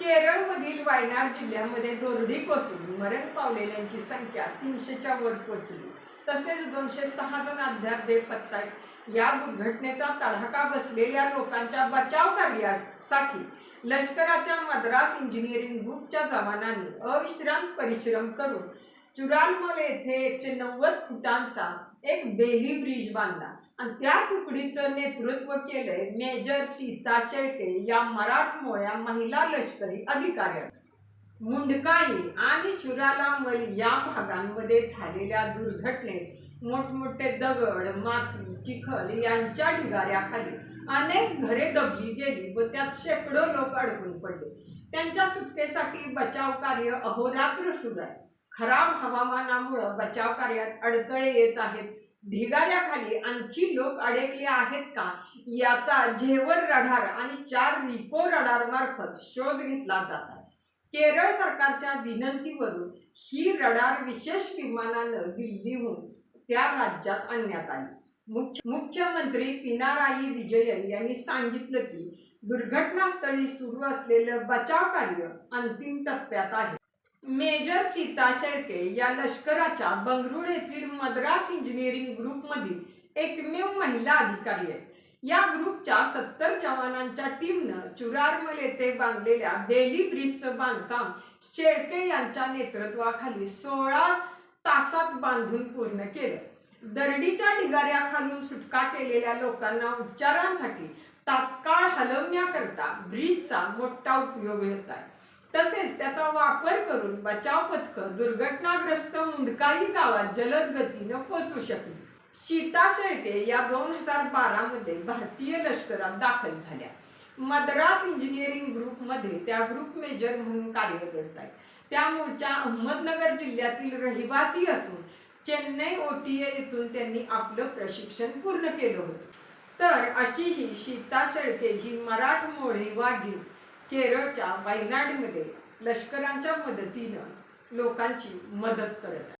केरळमधील वायनाड जिल्ह्यामध्ये दोरडी कोसळून मरण पावलेल्यांची संख्या तीनशेच्या वर पोचली. तसेच दोनशे सहा जण अद्याप बेपत्ता या दुर्घटनेचा तडाखा बसलेल्या लोकांच्या बचाव कार्यासाठी लष्कराच्या मद्रास इंजिनिअरिंग ग्रुपच्या जवानांनी अविश्रांत परिश्रम करून चुरालमल येथे एकशे नव्वद फुटांचा एक बेली ब्रिज बांधला. आणि त्या तुकडीचं नेतृत्व केलंय मेजर सीता शेळके या मराठमोळ्या महिला लष्करी अधिकाऱ्या मुंडकाई आणि चुरालामल या भागांमध्ये झालेल्या दुर्घटनेत मोठमोठे दगड माती चिखल यांच्या ढिगाऱ्याखाली अनेक घरे दबली गेली व त्यात शेकडो लोक अडकून पडले. त्यांच्या सुटकेसाठी बचाव कार्य अहोरात्र सुरू आहे. खराब हवामानामुळं बचाव कार्यात अडथळे येत आहेत. ढिगाऱ्याखाली आणखी लोक अडकले आहेत का? याचा झेवर रडार आणि चार रिपो रडार मार्फत शोध घेतला जात. आहे केरळ सरकारच्या विनंतीवरून ही रडार विशेष विमानानं दिल्लीहून त्या राज्यात आणण्यात आली. मुख्य मुख्यमंत्री पिनाराई विजयन यांनी सांगितलं की दुर्घटनास्थळी सुरू असलेलं बचाव कार्य अंतिम टप्प्यात आहे. मेजर सीता शेळके या लष्कराच्या बंगळूर येथील मद्रास इंजिनिअरिंग ग्रुपमधील एकमेव महिला अधिकारी आहेत. या ग्रुपच्या सत्तर जवानांच्या टीमनं चुरारमल येथे बांधलेल्या बेली ब्रिजचं बांधकाम शेळके यांच्या नेतृत्वाखाली सोळा तासात बांधून पूर्ण केलं. दरडीच्या ढिगाऱ्याखालून सुटका केलेल्या लोकांना उपचारांसाठी तात्काळ हलवण्याकरता ब्रिजचा मोठा उपयोग होत आहे. तसेच त्याचा वापर करून बचाव पथकं दुर्घटनाग्रस्त मुंडकाई गावात जलद गतीनं पोहोचू शकली. सीता शेळके या दोन हजार बारामध्ये भारतीय लष्करात दाखल झाल्या. मद्रास इंजिनिअरिंग ग्रुपमध्ये त्या ग्रुप मेजर म्हणून कार्यरत आहेत. त्या मूळच्या अहमदनगर जिल्ह्यातील रहिवासी असून चेन्नई ओटीए येथून त्यांनी आपलं प्रशिक्षण पूर्ण केलं होतं. तर अशी ही सीता शेळके ही मराठमोळी वाघीण केरळच्या वायनाडमध्ये लष्करांच्या मदतीनं लोकांची मदत करत आहे